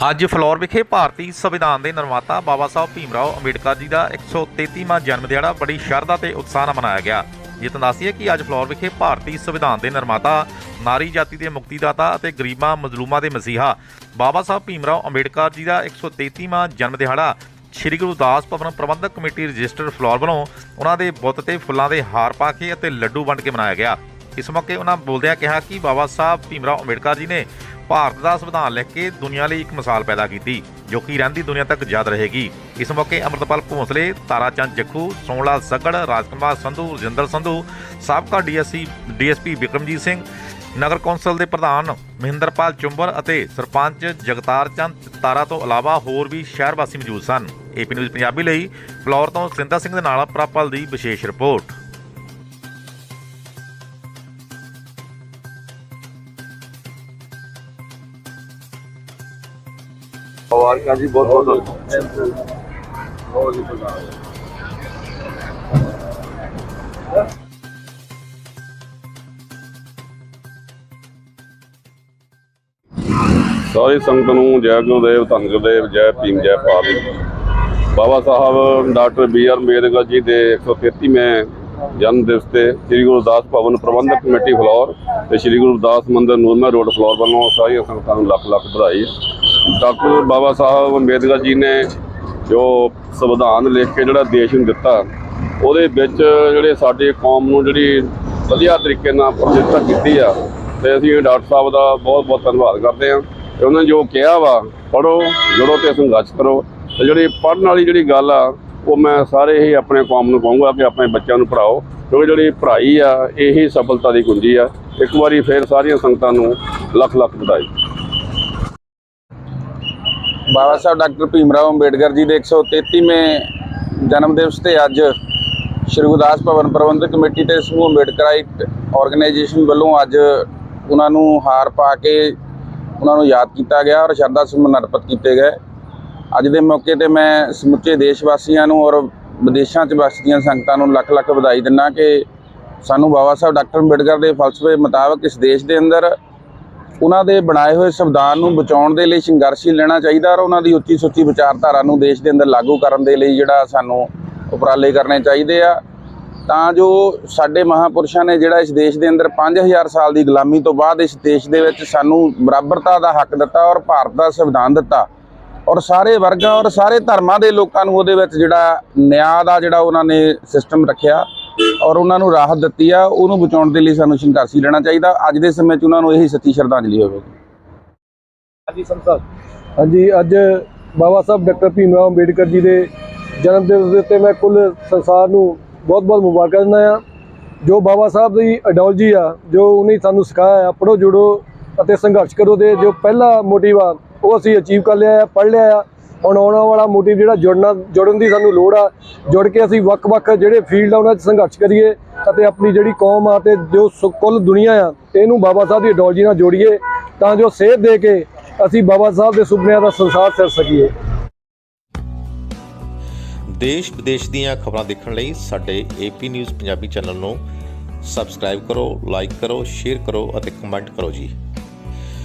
ਅੱਜ ਫਲੋਰ ਵਿਖੇ ਭਾਰਤੀ ਸੰਵਿਧਾਨ ਦੇ ਨਿਰਮਾਤਾ ਬਾਬਾ ਸਾਹਿਬ ਭੀਮਰਾਓ ਅੰਬੇਡਕਰ ਜੀ ਦਾ 133ਵਾਂ ਜਨਮ ਦਿਹਾੜਾ ਬੜੀ ਸ਼ਰਧਾ ਤੇ ਉਤਸ਼ਾਹ ਨਾਲ ਮਨਾਇਆ ਗਿਆ। ਜਿੱਤ ਦੱਸੀ ਕਿ ਅੱਜ ਫਲੋਰ ਵਿਖੇ ਭਾਰਤੀ ਸੰਵਿਧਾਨ ਦੇ ਨਿਰਮਾਤਾ, ਨਾਰੀ ਜਾਤੀ ਦੇ ਮੁਕਤੀਦਾਤਾ ਅਤੇ ਗਰੀਬਾਂ ਮਜ਼ਲੂਮਾਂ ਦੇ ਮਸੀਹਾ ਬਾਬਾ ਸਾਹਿਬ ਭੀਮਰਾਓ ਅੰਬੇਡਕਰ ਜੀ ਦਾ 133ਵਾਂ ਜਨਮ ਦਿਹਾੜਾ ਸ਼੍ਰੀ ਗੁਰੂ ਦਾਸ ਭਵਨ ਪ੍ਰਬੰਧਕ ਕਮੇਟੀ ਰਜਿਸਟਰ ਫਲੋਰ ਵੱਲੋਂ ਉਹਨਾਂ ਦੇ ਬੁੱਤ ਤੇ ਫੁੱਲਾਂ ਦੇ ਹਾਰ ਪਾ ਕੇ ਅਤੇ ਲੱਡੂ ਵੰਡ ਕੇ ਮਨਾਇਆ ਗਿਆ। ਇਸ ਮੌਕੇ ਉਹਨਾਂ ਬੋਲਦਿਆਂ ਕਿਹਾ ਕਿ ਬਾਬਾ ਸਾਹਿਬ ਭੀਮਰਾਓ ਅੰਬੇਡਕਰ ਜੀ ਨੇ ਭਾਰਤ ਦਾ ਸੰਵਿਧਾਨ ਲਿਖ ਕੇ ਦੁਨੀਆ ਲਈ ਇੱਕ ਮਿਸਾਲ ਪੈਦਾ ਕੀਤੀ, ਜੋ ਕਿ ਰਹਿੰਦੀ ਦੁਨੀਆ ਤੱਕ ਯਾਦ ਰਹੇਗੀ। ਇਸ ਮੌਕੇ ਅਮਰਤਪਾਲ ਭੋਸਲੇ, ਤਾਰਾਚੰਦ ਜੱਖੂ, ਸੋਹਣਲਾਲ ਸੱਗੜ, ਰਾਜਕੁਮਾਰ ਸੰਧੂ, ਰਜਿੰਦਰ ਸੰਧੂ, ਸਾਬਕਾ ਡੀਐਸਸੀ, ਡੀਐਸਪੀ ਵਿਕਰਮਜੀਤ ਸਿੰਘ, ਨਗਰ ਕੌਂਸਲ ਦੇ ਪ੍ਰਧਾਨ ਮਹਿੰਦਰਪਾਲ ਚੁੰਬਰ ਅਤੇ ਸਰਪੰਚ ਜਗਤਾਰ ਚੰਦ ਤਾਰਾ ਤੋਂ ਇਲਾਵਾ ਹੋਰ ਵੀ ਸ਼ਹਿਰ ਵਾਸੀ ਮੌਜੂਦ ਸਨ। ਏਪੀ ਨਿਊਜ਼ ਪੰਜਾਬੀ ਲਈ ਫਲੋਰ ਤੋਂ ਸਿੰਦਾ ਸਿੰਘ ਦੇ ਨਾਲ ਪ੍ਰਾਪਲ ਦੀ ਵਿਸ਼ੇਸ਼ ਰਿਪੋਰਟ। ਮੁਬਾਰਕਾਂ ਜੀ ਬਹੁਤ ਬਹੁਤ ਸਾਰੇ ਸੰਗਤ ਨੂੰ ਜੈ ਗੁਰਦੇਵ ਧੰਨ ਗੁਰਦੇਵ ਜੈ ਭੀਮ ਜੈ ਪਾਲੀ Baba Sahib doctor B R Ambedkar ji ਦੇ 133ਵੇਂ ਜਨਮ ਦਿਵਸ ਤੇ ਸ੍ਰੀ ਗੁਰੂ ਦਾਸ ਭਵਨ ਪ੍ਰਬੰਧਕ ਕਮੇਟੀ ਫਲੋਰ ਤੇ ਸ੍ਰੀ ਗੁਰੂ ਦਾਸ ਮੰਦਿਰ ਨੂਰਮਾ ਰੋਡ ਫਲੋਰ ਵੱਲੋਂ ਸਾਰੀਆਂ ਸੰਗਤਾਂ ਨੂੰ ਲੱਖ ਲੱਖ ਵਧਾਈ। ਡਾਕਟਰ ਬਾਬਾ ਸਾਹਿਬ ਅੰਬੇਦਕਰ ਜੀ ਨੇ ਜੋ ਸੰਵਿਧਾਨ ਲਿਖ ਕੇ ਜਿਹੜਾ ਦੇਸ਼ ਨੂੰ ਦਿੱਤਾ, ਉਹਦੇ ਵਿੱਚ ਜਿਹੜੇ ਸਾਡੇ ਕੌਮ ਨੂੰ ਜਿਹੜੀ ਵਧੀਆ ਤਰੀਕੇ ਨਾਲ ਪ੍ਰਤੀਸ਼ਠਾ ਕੀਤੀ ਆ, ਤੇ ਅਸੀਂ ਡਾਕਟਰ ਸਾਹਿਬ ਦਾ ਬਹੁਤ ਬਹੁਤ ਧੰਨਵਾਦ ਕਰਦੇ ਹਾਂ। ਤੇ ਉਹਨਾਂ ਜੋ ਕਿਹਾ ਵਾ ਪੜੋ ਜੁੜੋ ਤੇ ਸੰਘਰਸ਼ ਕਰੋ। ਤੇ ਜਿਹੜੀ ਪੜਨ ਵਾਲੀ ਜਿਹੜੀ ਗੱਲ ਆ, ਉਹ ਮੈਂ ਸਾਰੇ ਹੀ ਆਪਣੇ ਕੌਮ ਨੂੰ ਕਹੂੰਗਾ ਕਿ ਆਪਣੇ ਬੱਚਿਆਂ ਨੂੰ ਪੜਾਓ ਕਿਉਂਕਿ ਜਿਹੜੀ ਪੜ੍ਹਾਈ ਆ, ਇਹੀ ਸਫਲਤਾ ਦੀ ਕੁੰਜੀ ਆ। ਇੱਕ ਵਾਰੀ ਫੇਰ ਸਾਰੀਆਂ ਸੰਗਤਾਂ ਨੂੰ ਲੱਖ ਲੱਖ ਵਧਾਈ। ਬਾਬਾ ਸਾਹਿਬ ਡਾਕਟਰ ਭੀਮਰਾਓ ਅੰਬੇਡਕਰ ਜੀ ਦੇ 133ਵੇਂ ਜਨਮ ਦਿਵਸ ਤੇ ਅੱਜ ਸ਼੍ਰੀ ਗੁਰਦਾਸ ਭਵਨ ਪ੍ਰਬੰਧਕ ਕਮੇਟੀ ਤੇ ਸਮੂਹ ਅੰਬੇਡਕਰਾਈਟ ਆਰਗੇਨਾਈਜੇਸ਼ਨ ਵੱਲੋਂ ਅੱਜ ਉਹਨਾਂ ਨੂੰ ਹਾਰ ਪਾ ਕੇ ਉਹਨਾਂ ਨੂੰ ਯਾਦ ਕੀਤਾ ਗਿਆ ਔਰ ਸ਼ਰਧਾ ਸੁਮਨ ਅਰਪਿਤ ਕੀਤੇ ਗਏ। ਅੱਜ ਦੇ ਮੌਕੇ ਤੇ ਮੈਂ ਸਮੁੱਚੇ ਦੇਸ਼ ਵਾਸੀਆਂ ਨੂੰ ਔਰ ਵਿਦੇਸ਼ਾਂ 'ਚ ਵਸਦੀਆਂ ਸੰਗਤਾਂ ਨੂੰ ਲੱਖ ਲੱਖ ਵਧਾਈ ਦਿੰਦਾ ਕਿ ਸਾਨੂੰ ਬਾਬਾ ਸਾਹਿਬ ਡਾਕਟਰ ਅੰਬੇਡਕਰ ਦੇ ਫਲਸਫੇ ਮੁਤਾਬਕ ਇਸ ਦੇਸ਼ ਦੇ ਅੰਦਰ ਉਹਨਾਂ ਦੇ ਬਣਾਏ ਹੋਏ ਸੰਵਿਧਾਨ ਨੂੰ ਬਚਾਉਣ ਦੇ ਲਈ ਸੰਘਰਸ਼ ਲੈਣਾ ਚਾਹੀਦਾ ਔਰ ਉਹਨਾਂ ਦੀ ਉੱਚੀ ਸੁੱਚੀ ਵਿਚਾਰਧਾਰਾ ਨੂੰ ਦੇਸ਼ ਦੇ ਅੰਦਰ ਲਾਗੂ ਕਰਨ ਦੇ ਲਈ ਜਿਹੜਾ ਸਾਨੂੰ ਉਪਰਾਲੇ ਕਰਨੇ ਚਾਹੀਦੇ ਆ। ਤਾਂ ਜੋ ਸਾਡੇ ਮਹਾਪੁਰਸ਼ਾਂ ਨੇ ਜਿਹੜਾ ਇਸ ਦੇਸ਼ ਦੇ ਅੰਦਰ 5000 ਸਾਲ ਦੀ ਗੁਲਾਮੀ ਤੋਂ ਬਾਅਦ ਇਸ ਦੇਸ਼ ਦੇ ਵਿੱਚ ਸਾਨੂੰ ਬਰਾਬਰਤਾ ਦਾ ਹੱਕ ਦਿੱਤਾ ਔਰ ਭਾਰਤ ਦਾ ਸੰਵਿਧਾਨ ਦਿੱਤਾ। ਔਰ ਸਾਰੇ ਵਰਗਾਂ ਔਰ ਸਾਰੇ ਧਰਮਾਂ ਦੇ ਲੋਕਾਂ ਨੂੰ ਉਹਦੇ ਵਿੱਚ ਜਿਹੜਾ ਨਿਆਂ ਦਾ ਜਿਹੜਾ ਉਹਨਾਂ ਨੇ ਸਿਸਟਮ ਰੱਖਿਆ ਔਰ ਉਹਨਾਂ ਨੂੰ ਰਾਹਤ ਦਿੱਤੀ ਆ ਉਹਨੂੰ ਬਚਾਉਣ ਦੇ ਲਈ ਸਾਨੂੰ ਸੰਘਰਸ਼ੀ ਲੈਣਾ ਚਾਹੀਦਾ। ਅੱਜ ਦੇ ਸਮੇਂ 'ਚ ਉਹਨਾਂ ਨੂੰ ਇਹੀ ਸੱਚੀ ਸ਼ਰਧਾਂਜਲੀ ਹੋਵੇਗੀ। ਹਾਂਜੀ ਅੱਜ ਬਾਬਾ ਸਾਹਿਬ ਡਾਕਟਰ ਭੀਮ ਰਾਓ ਅੰਬੇਡਕਰ ਜੀ ਦੇ ਜਨਮ ਦਿਵਸ ਦੇ ਉੱਤੇ ਮੈਂ ਕੁੱਲ ਸੰਸਾਰ ਨੂੰ ਬਹੁਤ-ਬਹੁਤ ਮੁਬਾਰਕਾਂ ਦਿੰਦਾ ਆ ਜੋ ਬਾਬਾ ਸਾਹਿਬ ਦੀ ਆਈਡੀਓਲੋਜੀ ਆ ਜੋ ਉਹਨੇ ਸਾਨੂੰ ਸਿਖਾਇਆ ਆ ਪੜੋ ਜੁੜੋ ਅਤੇ ਸੰਘਰਸ਼ ਕਰੋ ਦੇ ਜੋ ਪਹਿਲਾ ਮੋਟਿਵ ਆ ਉਹ ਅਸੀਂ ਅਚੀਵ ਕਰ ਲਿਆ ਆ ਪੜ ਲਿਆ ਆ। ਹੁਣ ਆਉਣ ਵਾਲਾ ਮੋਟਿਵ ਜਿਹੜਾ ਜੁੜਨਾ, ਜੁੜਨ ਦੀ ਸਾਨੂੰ ਲੋੜ ਆ। ਜੁੜ ਕੇ ਅਸੀਂ ਵੱਖ-ਵੱਖ ਜਿਹੜੇ ਫੀਲਡ ਆ, ਉਹਨਾਂ 'ਚ ਸੰਘਰਸ਼ ਕਰੀਏ ਅਤੇ ਆਪਣੀ ਜਿਹੜੀ ਕੌਮ ਆ ਤੇ ਜੋ ਸੁ- ਕੁੱਲ ਦੁਨੀਆ ਆ, ਇਹਨੂੰ ਬਾਬਾ ਸਾਹਿਬ ਦੀ ਆਈਡੀਓਲੋਜੀ ਨਾਲ ਜੋੜੀਏ ਤਾਂ ਜੋ ਸੇਧ ਦੇ ਕੇ ਅਸੀਂ ਬਾਬਾ ਸਾਹਿਬ ਦੇ ਸੁਪਨਿਆਂ ਦਾ ਸੰਸਾਰ ਸਿਰ ਸਕੀਏ। ਦੇਸ਼ ਵਿਦੇਸ਼ ਦੀਆਂ ਖਬਰਾਂ ਦੇਖਣ ਲਈ ਸਾਡੇ A P news Punjabi channel ਨੂੰ ਸਬਸਕ੍ਰਾਈਬ ਕਰੋ ਲਾਈਕ ਕਰੋ ਸ਼ੇਅਰ ਕਰੋ ਅਤੇ ਕਮੈਂਟ ਕਰੋ ਜੀ।